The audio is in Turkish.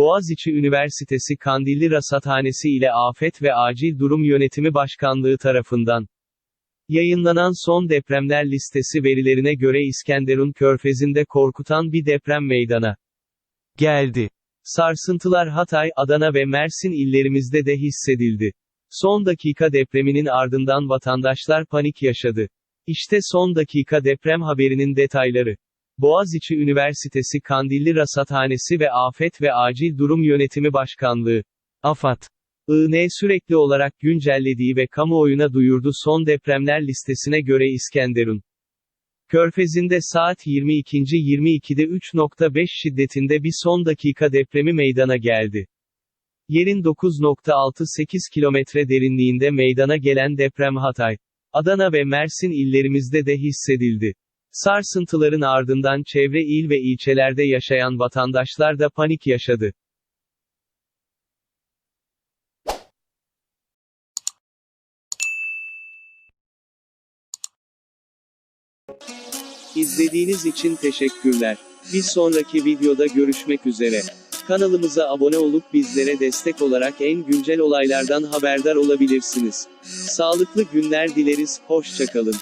Boğaziçi Üniversitesi Kandilli Rasathanesi ile Afet ve Acil Durum Yönetimi Başkanlığı tarafından yayınlanan son depremler listesi verilerine göre İskenderun Körfezi'nde korkutan bir deprem meydana geldi. Sarsıntılar Hatay, Adana ve Mersin illerimizde de hissedildi. Son dakika depreminin ardından vatandaşlar panik yaşadı. İşte son dakika deprem haberinin detayları. Boğaziçi Üniversitesi Kandilli Rasathanesi ve Afet ve Acil Durum Yönetimi Başkanlığı, AFAD, IN sürekli olarak güncellediği ve kamuoyuna duyurdu son depremler listesine göre İskenderun. Körfezi'nde saat 22.22'de 3.5 şiddetinde bir son dakika depremi meydana geldi. Yerin 9.68 kilometre derinliğinde meydana gelen deprem Hatay, Adana ve Mersin illerimizde de hissedildi. Sarsıntıların ardından çevre il ve ilçelerde yaşayan vatandaşlar da panik yaşadı. İzlediğiniz için teşekkürler. Bir sonraki videoda görüşmek üzere. Kanalımıza abone olup bizlere destek olarak en güncel olaylardan haberdar olabilirsiniz. Sağlıklı günler dileriz, hoşçakalın.